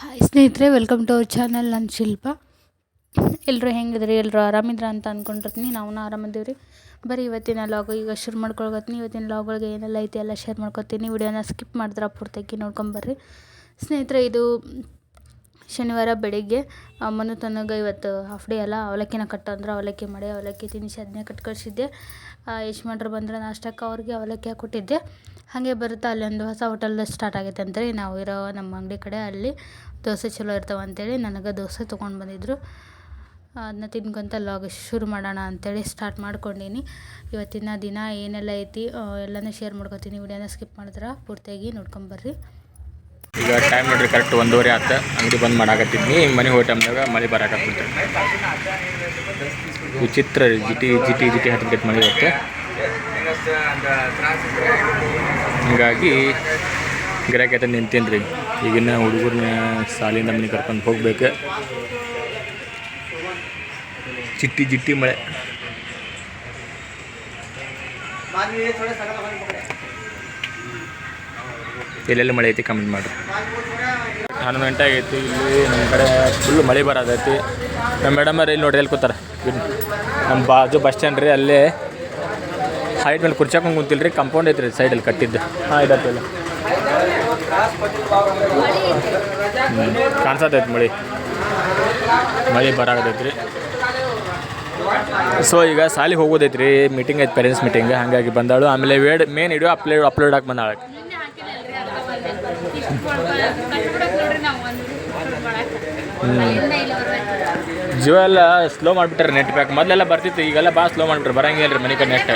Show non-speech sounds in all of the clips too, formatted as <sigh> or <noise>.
Hi ಸ್ನೇಹಿತರೆ welcome to our channel ನನ್ನ ಶಿಲ್ಪ. ಎಲ್ಲರೂ ಹೆಂಗಿದ್ರಿ? ಎಲ್ಲರೂ ಆರಾಮಿದ್ರ ಅಂತ ಅಂದ್ಕೊಂಡಿರ್ತೀನಿ ನಾವು ಆರಾಮಿದ್ದೀವಿ ರೀ ಬರೀ ಇವತ್ತಿನ ಲಾಗು ಈಗ ಶುರು ಮಾಡ್ಕೊಳಕತ್ತೀನಿ ಇವತ್ತಿನ ಲಾಗೊಳಗೆ ಏನೆಲ್ಲ ಐತಿ ಎಲ್ಲ ಶೇರ್ ಮಾಡ್ಕೊತೀನಿ. ವಿಡಿಯೋನ ಸ್ಕಿಪ್ ಮಾಡಿದ್ರೆ ಪೂರ್ತಿಯಾಗಿ ನೋಡ್ಕೊಂಬರ್ರಿ ಸ್ನೇಹಿತರೆ, ಇದು ಶನಿವಾರ ಬೆಳಿಗ್ಗೆ ಮನು ತನಗೆ ಇವತ್ತು ಹಾಫ್ ಡೇ ಅಲ್ಲ. ಅವಲಕ್ಕಿನ ಕಟ್ಟಂದ್ರೆ ಅವಲಕ್ಕಿ ಮಾಡಿ, ಅವಲಕ್ಕಿ ತಿನ್ನಿಸಿ ಅದನ್ನೇ ಕಟ್ ಕಳಿಸಿದ್ದೆ. ಯಜಮಾನ್ರು ಬಂದ್ರೆ ನಾಷ್ಟಕ್ಕೆ ಅವ್ರಿಗೆ ಅವಲಕ್ಕಿ ಹಾಕ್ಕೊಟ್ಟಿದ್ದೆ. ಹಾಗೆ ಬರುತ್ತಾ, ಅಲ್ಲೊಂದು ಹೊಸ ಹೋಟೆಲ್ ಸ್ಟಾರ್ಟ್ ಆಗೈತೆ ಅಂತೇಳಿ ನಾವು ಇರೋ ನಮ್ಮ ಅಂಗಡಿ ಕಡೆ ಅಲ್ಲಿ ದೋಸೆ ಚಲೋ ಇರ್ತಾವೆ ಅಂತೇಳಿ ನನಗೆ ದೋಸೆ ತೊಗೊಂಡು ಬಂದಿದ್ದರು ಅದನ್ನ ತಿನ್ಕೊಂತ ಲಾಗ್ ಶುರು ಮಾಡೋಣ ಅಂತೇಳಿ ಸ್ಟಾರ್ಟ್ ಮಾಡ್ಕೊಂಡೀನಿ. ಇವತ್ತಿನ ದಿನ ಏನೆಲ್ಲ ಐತಿ ಎಲ್ಲನೂ ಶೇರ್ ಮಾಡ್ಕೊತೀನಿ. ವಿಡಿಯೋನ ಸ್ಕಿಪ್ ಮಾಡಿದ್ರೆ ಪೂರ್ತಿಯಾಗಿ ನೋಡ್ಕೊಂಬರ್ರಿ ಈಗ ಟೈಮ್ ನೋಡ್ರಿ ಕರೆಕ್ಟ್ ಒಂದೂವರೆ ಆತ, ಅಂಗಡಿ ಬಂದ್ ಮಾಡಾಕತ್ತಿದ್ನಿ. ಮನೆ ಹೋಗೋ ಟೈಮ್ದಾಗ ಮಳೆ ಬರಾಕತ್ತಿದ್ದೆ ವಿಚಿತ್ರ ರೀ, ಜಿಟಿ ಜಿಟಿ ಜಿಟಿ ಹತ್ತಿಬಿಟ್ಟು ಮಳೆ ಬರುತ್ತೆ ಹೀಗಾಗಿ ಗಿರಾಕಿ ನಿಂತೇನಿ ರೀ ಈಗಿನ ಹುಡುಗರನ್ನ ಸಾಲಿಂದ ಮನೆ ಕರ್ಕೊಂಡು ಹೋಗ್ಬೇಕು. ಚಿಟ್ಟಿ, ಜಿಟ್ಟಿ ಮಳೆ. ಎಲ್ಲೆಲ್ಲಿ ಮಳೆ ಐತಿ ಕಮೆಂಟ್ ಮಾಡಿರಿ. ಹನ್ನೊಂದು ಗಂಟೆ ಆಗೈತಿ, ಇಲ್ಲಿ ನಮ್ಮ ಕಡೆ ಫುಲ್ ಮಳೆ ಬರೋದೈತಿ ನಮ್ಮ ಮೇಡಮ್ ಇಲ್ಲಿ ನೋಡ್ರಿ, ಎಲ್ಲಿ ಕೂತಾರೆ? ನಮ್ಮ ಬಾಜು ಬಸ್ ಸ್ಟ್ಯಾಂಡ್ ರೀ, ಅಲ್ಲೇ ಹೈಟ್ ಮೇಲೆ ಕುರ್ಚಾಕೊಂಡು ಕುಂತಿಲ್ಲ ರೀ ಕಂಪೌಂಡ್ ಐತ್ರಿ ಸೈಡಲ್ಲಿ ಕಟ್ಟಿದ್ದು. ಹಾಂ ಇದತ್ತಿಲ್ಲ ಕಾಣಿಸತೈತಿ ಮಳೆ. ಮಳೆ ಬರಾಗತೈತ್ರಿ ಸೊ ಈಗ ಸಾಲಿಗೆ ಹೋಗೋದೈತ್ರಿ ಮೀಟಿಂಗ್ ಐತೆ ಪೇರೆಂಟ್ಸ್ ಮೀಟಿಂಗ್ ಹಾಗಾಗಿ ಬಂದಾಳು. ಆಮೇಲೆ ವೇಡ್ ಮೇನ್ ವಿಡಿಯೋ ಅಪ್ಲೋಡ್ ಅಪ್ಲೋಡ್ ಹಾಕಿ ಬಂದಾಳ ಜಿಯೋ ಎಲ್ಲ ಸ್ಲೋ ಮಾಡಿಬಿಟ್ರೆ ನೆಟ್ ಪ್ಯಾಕ್ ಮೊದಲೆಲ್ಲ ಬರ್ತಿತ್ತು ಈಗೆಲ್ಲ ಭಾಳ ಸ್ಲೋ ಮಾಡಿಬಿಟ್ರೆ ಬರಂಗಿಲ್ಲ ರೀ ಮನೆ ಕಡೆ ನೆಟ್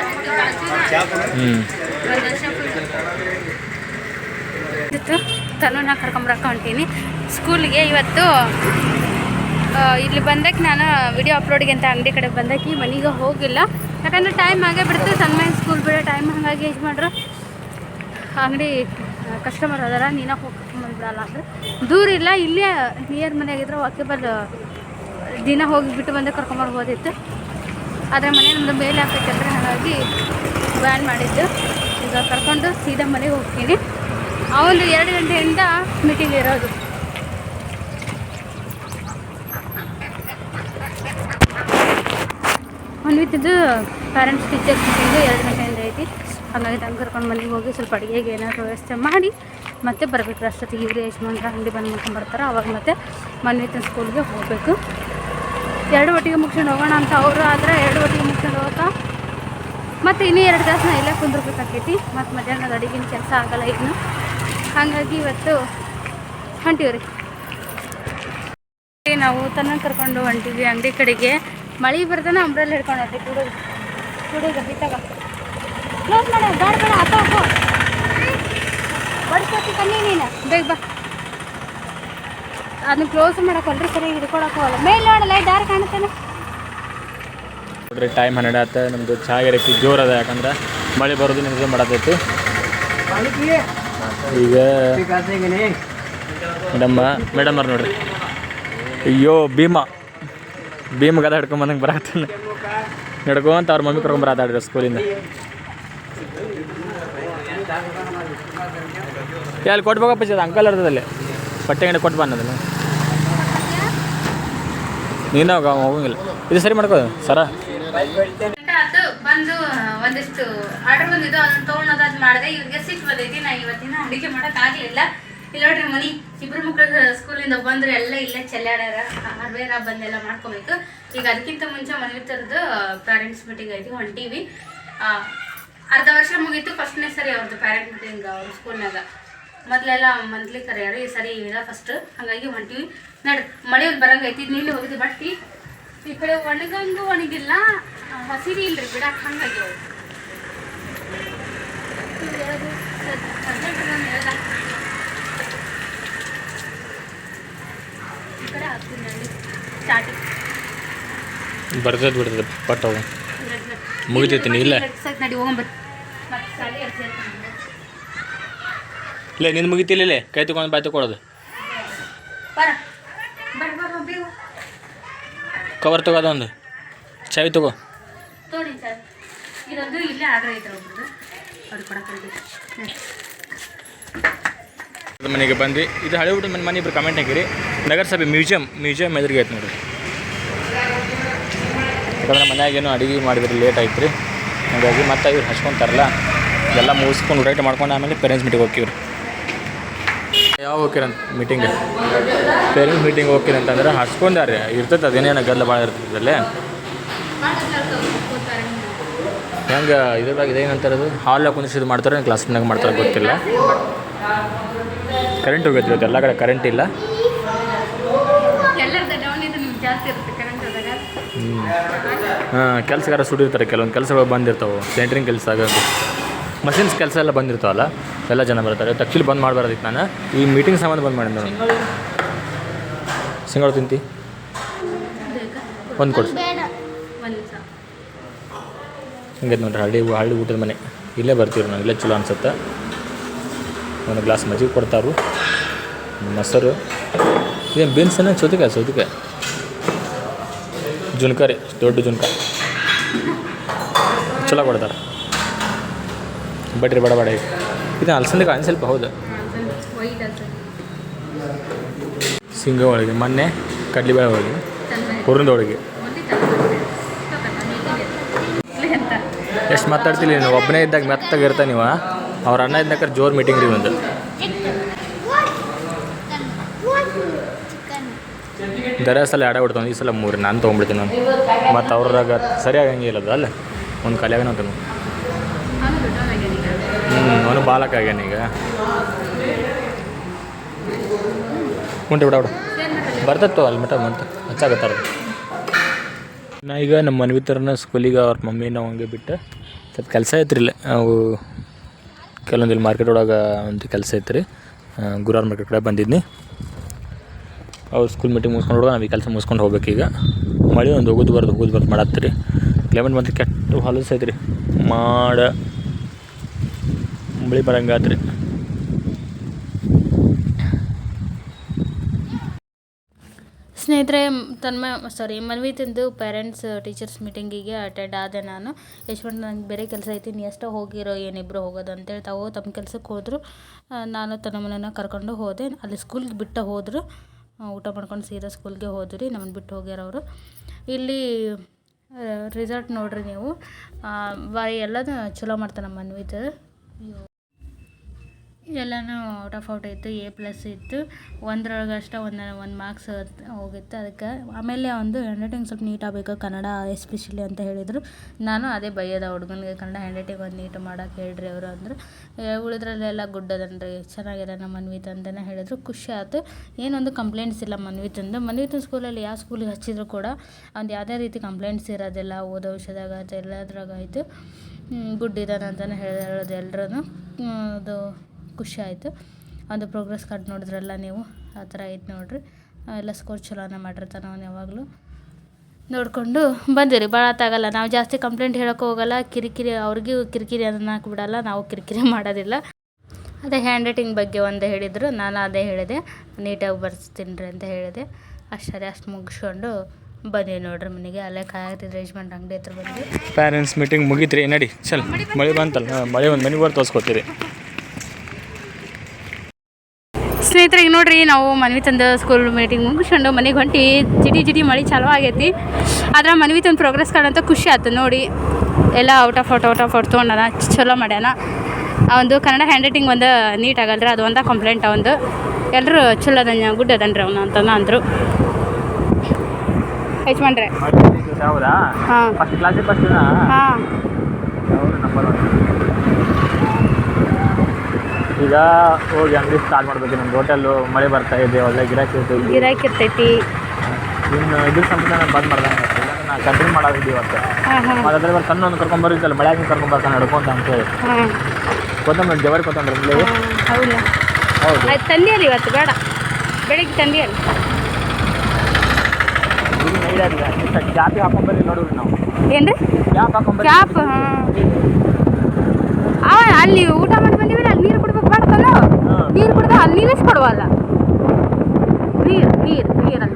ಹ್ಞೂ ತನುನ ಕರ್ಕೊಂಬರಕ್ಕೆ ಹೊಂಟೀನಿ. ಸ್ಕೂಲಿಗೆ ಇವತ್ತು ಇಲ್ಲಿ ಬಂದಕ್ಕೆ ನಾನು ವಿಡಿಯೋ ಅಪ್ಲೋಡಿಗೆ ಅಂತ ಅಂಗಡಿ ಕಡೆ ಬಂದಕ್ಕೆ ಮನೆಗೆ ಹೋಗಿಲ್ಲ. ಯಾಕಂದ್ರೆ ಟೈಮ್ ಆಗೇ ಬಿಡ್ತು ಸಣ್ಣ ಸ್ಕೂಲ್ ಬಿಡೋ ಟೈಮ್ ಹಂಗಾಗಿ ಏಜ್ ಮಾಡ್ರು ಅಂಗಡಿ ಕಸ್ಟಮರ್ ಅದಾರ ನೀನ ಹೋಗಿ. ಕರ್ಕೊಂಬಂದ್ಬಿಡಲ್ಲ ಅಂದರೆ ದೂರ ಇಲ್ಲ, ಇಲ್ಲೇ ನಿಯರ್ ಮನೆಯಾಗಿದ್ರೆ ವಾಕೇಬಲ್ ದಿನ ಹೋಗಿ ಬಿಟ್ಟು ಬಂದು ಕರ್ಕೊಂಬರ್ಬೋದಿತ್ತು. ಆದರೆ ಮನೆ ನಮ್ಮದು ಮೇಲೆ ಹಾಕಬೇಕಂದ್ರೆ ಹಾಗಾಗಿ ಬ್ಯಾನ್ ಮಾಡಿದ್ದು. ಈಗ ಕರ್ಕೊಂಡು ಸೀದಾ ಮನೆಗೆ ಹೋಗ್ತೀನಿ. ಒಂದು ಎರಡು ಗಂಟೆಯಿಂದ ಮೀಟಿಂಗ್ ಇರೋದು. ಅನ್ವಿತಿದ್ದು ಪ್ಯಾರೆಂಟ್ಸ್ ಟೀಚರ್ಸ್ ಮೀಟಿಂಗು ಎರಡು ಗಂಟೆಯಿಂದ ಐತಿ. ಹಾಗಾಗಿ ತಂಗೆ ಕರ್ಕೊಂಡು ಮನೆಗೆ ಹೋಗಿ ಸ್ವಲ್ಪ ಅಡುಗೆಗೆ ಏನಾದರೂ ವ್ಯವಸ್ಥೆ ಮಾಡಿ ಮತ್ತೆ ಬರಬೇಕು. ಅಷ್ಟೊತ್ತಿಗೆ ಇವ್ರು ಯಜಮಾನ್ರ ಅಂಗಡಿ ಬಂದು ಮಾಡ್ಕೊಂಡು ಬರ್ತಾರೆ ಅವಾಗ ಮತ್ತೆ ಮನ್ವಿತನ ಸ್ಕೂಲ್ಗೆ ಹೋಗಬೇಕು. ಎರಡು ಒಟ್ಟಿಗೆ ಮುಗಿಸ್ಕೊಂಡು ಹೋಗೋಣ ಅಂತ ಅವರು ಆದರೆ ಎರಡು ಒಟ್ಟಿಗೆ ಮುಗಿಸ್ಕೊಂಡು ಹೋಗ್ತಾ ಮತ್ತು ಇನ್ನೂ ಎರಡು ತಾಸು ನಾ ಇಲ್ಲೇ ಕುಂದಿರ್ಬೇಕಾಕೈತಿ ಮತ್ತು ಮಧ್ಯಾಹ್ನದ ಅಡುಗೆನ ಕೆಲಸ ಆಗೋಲ್ಲ ಇನ್ನು. ಹಾಗಾಗಿ ಇವತ್ತು ಹೊಂಟೀವಿ ರೀ ನಾವು ತನ್ನ ಕರ್ಕೊಂಡು ಹೊಂಟಿದ್ವಿ ಅಂಗಡಿ ಕಡೆಗೆ. ಮಳೆ ಬರ್ತಾನೆ ಅಂಬ್ರಲ್ಲಿ ಹಿಡ್ಕೊಂಡು ಹೋಗ್ತೀವಿ ಕುಡಿದು ಕುಡಿದು ಬಿತ್ತಾಗ ಕ್ಲೋಸ್ ಮಾಡ ಬೇಡ ಬೇಡ ಅಪ್ಪ ಬೇಗ ಬಾ. ಕ್ಲೋಸ್ ಮಾಡಕ್ಕಲ್ರಿ ಕಾಣುತ್ತೇನೆ. ನೋಡ್ರಿ ಟೈಮ್ ಹನ್ನೆರಡು ಆತ. ನಮ್ಮದು ಚಹಾ ಗಿರಕಿ ಜೋರು ಅದ, ಯಾಕಂದ್ರೆ ಮಳೆ ಬರೋದು ನಿಮಗೆ ಮಾಡತೈತಿ. ಈಗ ಮೇಡಮ್ಮ ಮೇಡಮ್ ಅವ್ರು ನೋಡ್ರಿ. ಅಯ್ಯೋ, ಭೀಮಾ. ಭೀಮ ಗದ ಹಿಡ್ಕೊಂಬಂದಂಗೆ ಬರತ್ತಾನೆ ನಡ್ಕೊಂತ ಅವ್ರ ಮಮ್ಮಿ ಕರ್ಕೊಂಬರಾತಾಡ್ರಿ ಸ್ಕೂಲಿಂದ ಅಲ್ಲಿ ಕೊಟ್ಬೇಕಪ್ಪ ಅದು ಅಂಕಲ್ ಅರ್ಧದಲ್ಲಿ. ಬಟ್ಟೆ ಅಂಗಡಿ ಕೊಟ್ಟು ಅನ್ನೋದಲ್ಲ ನೀನು ಹೋಗ ಹೋಗಂಗಿಲ್ಲ. ಇದು ಸರಿ ಮಾಡ್ಕೋದು ಸರ. ಬಂದು ಒಂದಿಷ್ಟು ಆರ್ಡರ್ ಬಂದಿದ್ದು, ಅದನ್ನ ತೊಗೊಂಡು ಅದು ಮಾಡಿದೆ. ಇವ್ರಿಗೆ ಸಿಟ್ಟು ಬಂದೈತಿ, ನಾ ಇವತ್ತಿನ ಅಡುಗೆ ಮಾಡಕ್ ಆಗ್ಲಿಲ್ಲ. ಇಲ್ಲಿ ನೋಡ್ರಿ ಮನಿ, ಇಬ್ರು ಮಕ್ಕಳು ಸ್ಕೂಲಿಂದ ಬಂದ್ರೆ, ಎಲ್ಲ ಇಲ್ಲೇ ಚೆಲ್ಲಾಡ್ಯಾರ ಹರ್ವೇರ ಬಂದೆಲ್ಲ ಮಾಡ್ಕೋಬೇಕು. ಈಗ ಅದಕ್ಕಿಂತ ಮುಂಚೆ ಮನೆ ಥರದ್ದು ಪೇರೆಂಟ್ಸ್ ಮೀಟಿಂಗ್ ಐತಿ, ಹೊಂಟೀವಿ. ಅರ್ಧ ವರ್ಷ ಮುಗೀತು ಫಸ್ಟ್ನೇ ಸರಿ ಅವ್ರದ್ದು ಪ್ಯಾರೆಂಟ್ ಮೀಟಿಂಗ್ ಅವ್ರ ಸ್ಕೂಲ್ನಾಗ ಮೊದಲೆಲ್ಲ ಮಂತ್ಲಿ ಕರೆಯಾರ ಈ ಸರಿ ಇಲ್ಲ ಫಸ್ಟ್ ಹಾಗಾಗಿ ಹೊಂಟಿವಿ. ನಡ್ರಿ ಮಳೆ ಒಂದು ಬರಂಗೈತಿ ನೀಲಿ ಹೋಗಿದ್ದು ಬಟ್ಟಿ ಈ ಕಡೆ ಒಣಗಂಗೂ ಒಣಗಿಲ್ಲ. ಹಸಿರಿ ಇಲ್ರಿ ಬಿಡಕ್ಕೆ ಹಂಗಾಗಿ ಅವು. ಈ ಕಡೆ ಹಾಕ್ತೀನಿ ಸ್ಟಾರ್ಟಿಂಗ್ ಬರ್ತದೆ ಬಿಡ್ತದೆ ಪಟ್ ಮುಗಿತೈತಿ ಇಲ್ಲ ನಡಿ ಹೋಗಂಬರ್. ಮತ್ತೆ ಸಾಲಿ ಎರ್ಡ್ ನಿನ್ ಮುಗಿತಿಲ್ಲ ಕೈ ತಗೊಂಡು ಬಾಯ್ ತಗೊಳ್ಳೋದು ಕವರ್ ತಗೋದ ಒಂದು ಚಾವಿ ತಗೋ. ಇದೊಂದು ಇಲ್ಲೇ ಆಗ್ರ ಐತ್ರ ಒಬ್ರದ್ದು ಅವ್ರಿಗೆ ಕೊಡಕ್ಕೆ ಮನೆಗೆ ಬಂದ್ವಿ. ಇದು ಹಳೆ ಊಟದ ಮನೆ ಇಬ್ಬರು ಇಬ್ರು ಕಮೆಂಟ್ ಹಾಕಿರಿ. ನಗರಸಭೆ ಮ್ಯೂಸಿಯಂ ಮ್ಯೂಸಿಯಂ ಎದುರಿಗೆ ಐತೆ ನೋಡಿರಿ. ಯಾಕಂದ್ರೆ ಮನ್ಯಾಗ ಏನೋ ಅಡುಗೆ ಮಾಡಿದ್ರೆ ಲೇಟ್ ಆಯ್ತು ರೀ ಹಾಗಾಗಿ ಮತ್ತೆ ಇವ್ರು ಹಚ್ಕೊಂತಾರಲ್ಲ ಎಲ್ಲ ಮುಗಿಸ್ಕೊಂಡು ಊಟ ಮಾಡ್ಕೊಂಡು ಆಮೇಲೆ ಪೇರೆಂಟ್ಸ್ ಮೀಟಿಗೆ ಹೋಗ್ತೀವ್ರಿ. ಯಾವ ಹೋಗಿರಂತ ಮೀಟಿಂಗ್ ಪೇರೆಂಟ್ಸ್ ಮೀಟಿಂಗ್ ಹೋಗಿರಿ ಅಂತಂದ್ರೆ ಹಚ್ಕೊಂಡಾರೆ ಇರ್ತೈತೆ ಅದೇನೇನು ಗದ್ದಲ ಭಾಳ ಇರ್ತದೆ ಅಲ್ಲೇ ಹೆಂಗೆ ಇದ್ರದಾಗ ಇದೇನಂತಾರೆ ಅದು? ಹಾಲ್ ಕುಂದಿಸಿದ್ದು ಮಾಡ್ತಾರೆ ಕ್ಲಾಸ್ನಾಗ ಮಾಡ್ತಾರೆ ಗೊತ್ತಿಲ್ಲ. ಕರೆಂಟ್ ಹೋಗೈತೆ ಇವತ್ತು ಎಲ್ಲ ಕಡೆ ಕರೆಂಟ್ ಇಲ್ಲ. ಹ್ಞೂ ಇರುತ್ತೆ ಹಾಂ ಕೆಲಸಗಾರ ಸುಡಿರ್ತಾರೆ ಕೆಲವೊಂದು ಕೆಲಸಗಳು ಬಂದಿರ್ತಾವೆ. ಸೆಂಟ್ರಿಂಗ್ ಕೆಲಸ ಆಗೋದು ಮಷಿನ್ಸ್ ಕೆಲಸ ಎಲ್ಲ ಬಂದಿರ್ತಾವಲ್ಲ ಎಲ್ಲ ಜನ ಬರ್ತಾರೆ. ಆ್ಯಕ್ಚುಲಿ ಬಂದ್ ಮಾಡಬಾರ್ದಿತ್ತು ನಾನು. ಈ ಮೀಟಿಂಗ್ ಸಂಬಂಧ ಬಂದ್ ಮಾಡಿದ್ದೆ ನಾನು ಸಿಂಗಳು ತಿಂತಿ? ಒಂದು ಕೊಡ್ಸಿ ಹಿಂಗೆ ನೋಡ್ರಿ ಹಳ್ಳಿ ಹಳ್ಳಿ ಊಟದ ಮನೆ. ಇಲ್ಲೇ ಬರ್ತೀವಿ ನಾವು ಇಲ್ಲೇ ಚಲೋ ಅನ್ಸುತ್ತೆ. ಒಂದು ಗ್ಲಾಸ್ ಮಜ್ಜಿಗೆ ಕೊಡ್ತಾರು ಮೊಸರು. ಇದೇನು ಬೀನ್ಸ್ ಸೌತಿಕಾಯಿ ಸೌತಿಕಾಯಿ. ಜುನ್ಕ ರೀ ದೊಡ್ಡ ಜುನ್ಕ ಚಲೋ ಕೊಡ್ತಾರೆ. ಬಡ್ರಿ ಬಡ ಬಡ ಇದು ಅಲಸಂದೆ ಕಾಯಿ ಸ್ವಲ್ಪ ಹೌದು. ಸಿಂಗ ಹೋಳಿಗೆ, ಮೊನ್ನೆ ಕಡ್ಲಿಬೇಳೆ ಹೋಳಿಗೆ ಹುರಿದ ಹೋಳಿಗೆ. ಎಷ್ಟು ಮಾತಾಡ್ತಿಲ್ಲ ನೀವು ಒಬ್ಬನೇ ಇದ್ದಾಗ ಮೆತ್ತಾಗಿರ್ತಾ ನೀವು? ಅವ್ರ ಅಣ್ಣ ಇದ್ದಾಗ ಜೋರು ಮೀಟಿಂಗ್ ರೀ ಒಂದು ದರ ಸಲ ಆಡ ಬಿಡ್ತಾನೆ ಈ ಸಲ ಮೂರು, ನಾನು ತೊಗೊಂಡ್ಬಿಡ್ತೀನಿ ನಾನು. ಮತ್ತು ಅವ್ರಾಗ ಸರಿ ಆಗಂಗಿಲ್ಲ ಇಲ್ಲದ, ಅಲ್ಲ? ಒಂದು ಕಲಿಯಾಗನ ಅಂತ ಅವನು ಬಾಲಕ ಈಗ? ಉಂಟು ಬಿಡ, ಬಿಡು. ಬರ್ತತ್ತು ಅಲ್ಲಿ ಮಟ್ಟ ಮಂತ ಹಚ್ಚಾಗತ್ತಾರ ನಾ ಈಗ ನಮ್ಮ ಮನ್ವಿ ಥರನ ಸ್ಕೂಲಿಗೆ ಅವ್ರ ಮಮ್ಮಿನ ಹಂಗೆ ಬಿಟ್ಟು. ಸ್ವಲ್ಪ ಕೆಲಸ ಐತ್ರಿ ಇಲ್ಲ. ಅವು ಕೆಲವೊಂದು ಇಲ್ಲಿ ಮಾರ್ಕೆಟ್ ಒಳಗೆ ಒಂದು ಕೆಲಸ ಐತ್ರಿ. ಗುರಾರ್ ಮಾರ್ಕೆಟ್ ಕಡೆ ಬಂದಿದ್ನಿ. ಅವ್ರು ಸ್ಕೂಲ್ ಮೀಟಿಂಗ್ ಮುಗಿಸ್ಕೊಂಡು ನಾವು ಈ ಕೆಲಸ ಮುಗಿಸ್ಕೊಂಡು ಹೋಗ್ಬೇಕೀಗ ಮಳೆ ಒಂದು ಹೋಗೋದು ಬರ್ದು ಹೋಗೋದು ಬರ್ದು ಮಾಡತ್ತೀರಿ ಕ್ಲೈಮೇಟ್ ಬಂದು ಕೆಟ್ಟ ಹೊಲಸು ಐತ್ರಿ. ಮಾಡ ಮಳೆ ಬರಂಗಾತ್ರಿ ಸ್ನೇಹಿತರೆ ತನ್ಮ ಸಾರಿ ಮನ್ವಿತಂದು ಪೇರೆಂಟ್ಸ್ ಟೀಚರ್ಸ್ ಮೀಟಿಂಗಿಗೆ ಅಟೆಂಡ್ ಆದೆ ನಾನು. ಯಶವಂತ ನನಗೆ ಬೇರೆ ಕೆಲಸ ಐತಿ, ನೀ ಎಷ್ಟೋ ಹೋಗಿರೋ ಏನಿಬ್ಬರು ಹೋಗೋದು ಅಂತೇಳಿ ತಾವು ತಮ್ಮ ಕೆಲಸಕ್ಕೆ ಹೋದರು. ನಾನು ತನ್ನ ಮನೆಯನ್ನು ಕರ್ಕೊಂಡು ಹೋದೆ. ಅಲ್ಲಿ ಸ್ಕೂಲ್ಗೆ ಬಿಟ್ಟು ಹೋದರು. ಊಟ ಮಾಡ್ಕೊಂಡು ಸೀದಾ ಸ್ಕೂಲ್ಗೆ ಹೋದ್ರಿ ನಮ್ಮನ್ನು ಬಿಟ್ಟು ಹೋಗ್ಯಾರವರು ಇಲ್ಲಿ ರಿಸಲ್ಟ್ ನೋಡ್ರಿ ನೀವು. ಎಲ್ಲದೂ ಚಲೋ ಮಾಡ್ತಾನೆ ನಮ್ಮ ಮನ್ವಿತ್ ಎಲ್ಲನೂ ಔಟ್ ಆಫ್ ಔಟ್ ಇತ್ತು ಎ ಪ್ಲಸ್ ಇತ್ತು. ಒಂದ್ರೊಳಗೆ ಅಷ್ಟೇ ಒಂದು ಒಂದು ಮಾರ್ಕ್ಸ್ ಹೋಗಿತ್ತು ಅದಕ್ಕೆ. ಆಮೇಲೆ ಒಂದು ಹ್ಯಾಂಡ್ ರೈಟಿಂಗ್ ಸ್ವಲ್ಪ ನೀಟ್ ಆಗಬೇಕು ಕನ್ನಡ ಎಸ್ಪೆಷಲಿ ಅಂತ ಹೇಳಿದರು. ನಾನು ಅದೇ ಬೈಯೋದ ಹುಡುಗನಿಗೆ, ಕನ್ನಡ ಹ್ಯಾಂಡ್ ರೈಟಿಂಗ್ ಒಂದು ನೀಟ್ ಮಾಡೋಕೆ ಹೇಳ್ರಿ ಅವರು ಅಂದರು. ಉಳಿದ್ರಲ್ಲೆಲ್ಲ ಗುಡ್ ಅದನ್ರಿ, ಚೆನ್ನಾಗಿದೆ ನಮ್ಮ ಮನ್ವಿತ್ ಅಂತಲೇ ಹೇಳಿದ್ರು. ಖುಷಿ ಆಯ್ತು ಏನೊಂದು ಕಂಪ್ಲೇಂಟ್ಸ್ ಇಲ್ಲ ಮನ್ವಿತಂದು. ಮನ್ವಿತ ಸ್ಕೂಲಲ್ಲಿ ಯಾವ ಸ್ಕೂಲಿಗೆ ಹಚ್ಚಿದ್ರು ಕೂಡ ಒಂದು ಯಾವುದೇ ರೀತಿ ಕಂಪ್ಲೇಂಟ್ಸ್ ಇರೋದಿಲ್ಲ. ಓದೋ ವಿಷಯದಾಗ ಎಲ್ಲದ್ರಾಗ ಆಯಿತು. ಗುಡ್ ಇದ್ದಾನೆ ಅಂತಲೇ ಹೇಳೋದು ಎಲ್ಲರೂ ಅದು ಖುಷಿ ಆಯಿತು. ಒಂದು ಪ್ರೋಗ್ರೆಸ್ ಕಾರ್ಡ್ ನೋಡಿದ್ರಲ್ಲ ನೀವು, ಆ ಥರ ಐತೆ ನೋಡ್ರಿ. ಎಲ್ಲ ಸ್ಕೋರ್ ಚಲೋನೇ ಮಾಡಿರ್ತಾನೆ ಅವನು ಯಾವಾಗಲೂ. ನೋಡಿಕೊಂಡು ಬಂದಿರಿ, ಭಾಳ ತಾಗಲ್ಲ ನಾವು ಜಾಸ್ತಿ ಕಂಪ್ಲೇಂಟ್ ಹೇಳೋಕೆ ಹೋಗಲ್ಲ. ಕಿರಿಕಿರಿ, ಅವ್ರಿಗೂ ಕಿರಿಕಿರಿ ಅನ್ನೋಕೆ ಬಿಡಲ್ಲ ನಾವು ಕಿರಿಕಿರಿ ಮಾಡೋದಿಲ್ಲ. ಅದೇ ಹ್ಯಾಂಡ್ ರೈಟಿಂಗ್ ಬಗ್ಗೆ ಒಂದು ಹೇಳಿದರು. ನಾನು ಅದೇ ಹೇಳಿದೆ. ನೀಟಾಗಿ ಬರ್ಸ್ತೀನಿ ರೀ ಅಂತ ಹೇಳಿದೆ. ಅಷ್ಟೇ ಅಷ್ಟು ಮುಗಿಸ್ಕೊಂಡು ಬನ್ನಿ ನೋಡ್ರಿ ಮನೆಗೆ. ಅಲ್ಲೇ ಕಾಯಿ ರೇಜ್ಮೆಂಟ್ ಅಂಗಡಿ ಹತ್ರ ಬಂದು. ಪೇರೆಂಟ್ಸ್ ಮೀಟಿಂಗ್ ಮುಗೀತ್ರಿ. ನಡಿ, ಚಲ್. ಮಳೆ ಬಂತಲ್ಲ? ಮಳೆ ಒಂದು ಮನೆಗೆ ತೋರಿಸ್ಕೊತೀರಿ. ಸ್ನೇಹಿತರೆ ಈಗ ನೋಡ್ರಿ ನಾವು ಮನ್ವಿ ತಂದ ಸ್ಕೂಲ್ ಮೀಟಿಂಗ್ ಮುಗಿಸ್ಕೊಂಡು ಮನೆಗೆ ಹೊಂಟಿ ಜಿಟಿ ಜಿಟಿ ಮಳೆ ಚಾಲು ಆಗೈತಿ. ಆದ್ರೆ ಮನ್ವಿ ತಂದು ಪ್ರೋಗ್ರೆಸ್ ಕಾರ್ಡ್ ಅಂತ ಖುಷಿ ಆಯ್ತು ನೋಡಿ. ಎಲ್ಲ out of out out of out ತೊಗೊಂಡನ ಚಲೋ ಮಾಡ್ಯಾನ. ಆ ಒಂದು ಕನ್ನಡ ಹ್ಯಾಂಡ್ ರೈಟಿಂಗ್ ಒಂದು ನೀಟ್ ಆಗಲ್ರಿ ಅದು ಒಂದ ಕಂಪ್ಲೇಂಟ್ ಅವಂದು ಎಲ್ಲರೂ ಚಲೋ ಅದನ್ನ ಗುಡ್ ಅದನ್ರಿ ಅವನು ಅಂತ ಅಂದರು. ಯಜಮಾನ್ರೆ. ಹಾಂ. ಫಸ್ಟ್ ಕ್ಲಾಸಿಗೆ ಫಸ್ಟ್ ಹಾಂ. ಈಗ ಹೋಗಿ ಅಂಗಡಿ ಸ್ಟಾರ್ಟ್ ಮಾಡ್ಬೇಕು. ನಮ್ದು ಹೋಟೆಲ್ಲು ಮಳೆ ಬರ್ತಾ ಇದೆ ಒಳ್ಳೆ ಗಿರಾಕಿ ಇರ್ತೈತಿ ಗಿರಾಕಿ ಇರ್ತೈತಿ. ಇನ್ನು ಇದ್ರ ಸಂಬಂಧ ನಾನು ಬಂದ್ ಮಾಡ್ದಂಗೆ ನಾ ಕಂಟಿನ್ಯೂ ಮಾಡೋದಿದ್ದೆ ಇವತ್ತು. ಅದ್ರ ಸಣ್ಣ ಒಂದು ಕರ್ಕೊಂಬರಿದ್ದಲ್ಲ ಮಳೆಯಾಗಿ ಕರ್ಕೊಂಬರ್ತಾನೆ ನಡ್ಕೊಂತ ಅಂತೇಳಿ ಹಾಂ. ಕೊತ್ತಂಬರಿ ಜವರಿ ಕೊತ್ತಂಬರಿ ಇಲ್ಲಿ ಹೌದಾ? ಆಯ್ತು ತಂದಿಯಲ್ಲ ಇವತ್ತು? ಬೇಡ. ಬೆಳಿಗ್ಗೆ ತಂದಿಯಲ್ಲ? ಜಾತಿ ಹಾಕೊಂಬರ್ರಿ ನೋಡ್ರಿ ನಾವು ಏನ್ರಿ? ಕ್ಯಾಪ್ ಹಾಕೊಂಬರ್ರಿ ಕ್ಯಾಪ್ ಹಾಂ. ಅಲ್ಲಿ ಊಟ ಮಾಡಿ ಬಂದಿವಿ ಅಲ್ಲಿ ನೀರು ಕುಡ್ಬೇಕು ಮಾಡ್ತಾನ ಹಾಂ. ನೀರು ಕುಡ್ದ ಅಲ್ಲಿ ನಿಲ್ಲಿಸ್ ಕೊಡುವಲ್ಲ ನೀರು ನೀರು